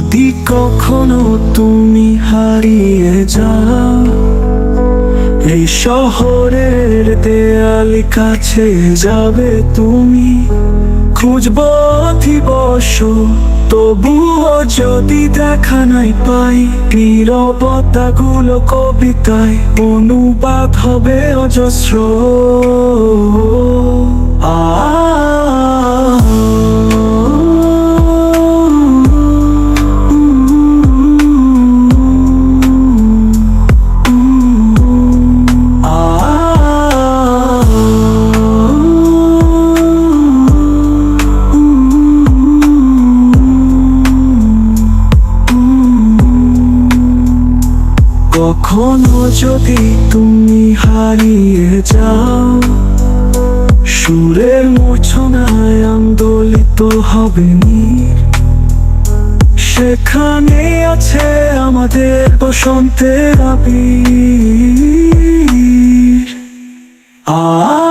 কখনো তুমি হারিয়ে যাও, এই শহরের দেয়ালি কাছে যাবে তুমি। খুঁজব দিবস তবুও যদি দেখা নাই পাই নীরবতা গুলো কবিতায় অনুবাদ হবে অজস্র। কখনো যদি তুমি হারিয়ে যাও, সুরের মূর্ছনায় আন্দোলিত হবে নি সেখানে আছে আমাদের বসন্তের আবির। আ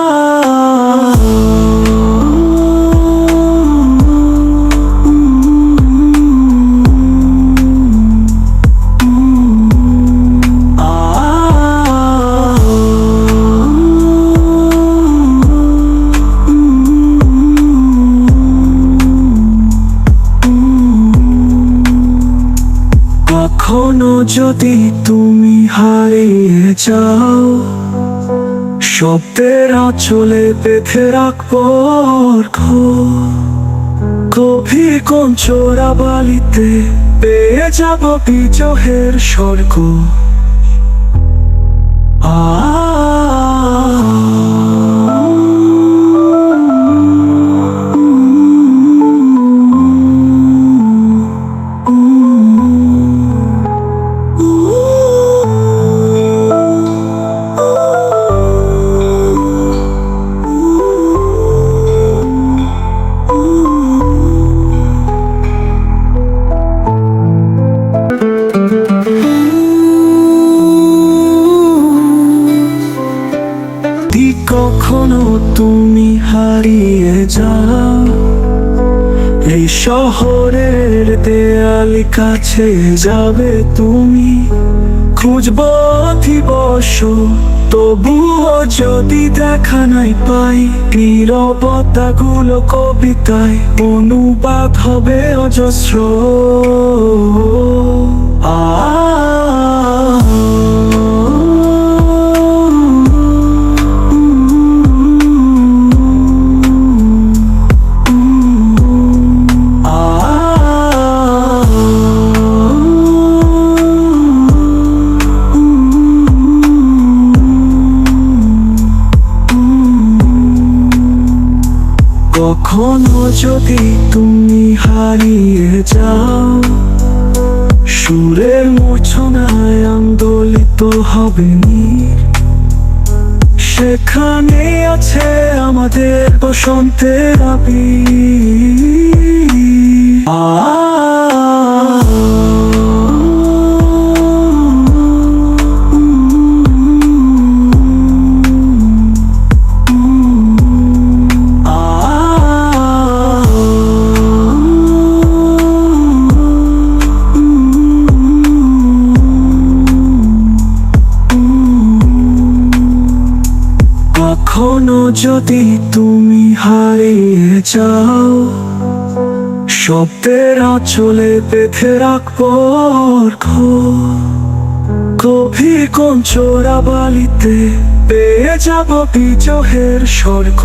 কখনো যদি তুমি হারিয়ে যাও, শব্দের আঁচলে বেঁধে রাখব। গভীর কোন চোরা বালিতে পেয়ে যাব বিজহের স্বর্গ শহরের দেয়াল কাছে যাবে তুমি। খুঁজব দিবস তবুও যদি দেখা নাই পাই। নিরবতা গুলো কবিতায়, অনুবাদ হবে অজস্র। কখনো যদি তুমি হারিয়ে যাও, সুরের মূর্ছনায় আন্দোলিত হবে নি সেখানে আছে আমাদের বসন্তের আবি আ কখনো যদি তুমি হারিয়ে যাও, শব্দের আঁচলে বেঁধে রাখব। গভীর কোন চোরা বালিতে পেয়ে যাব বিজহের স্বর্গ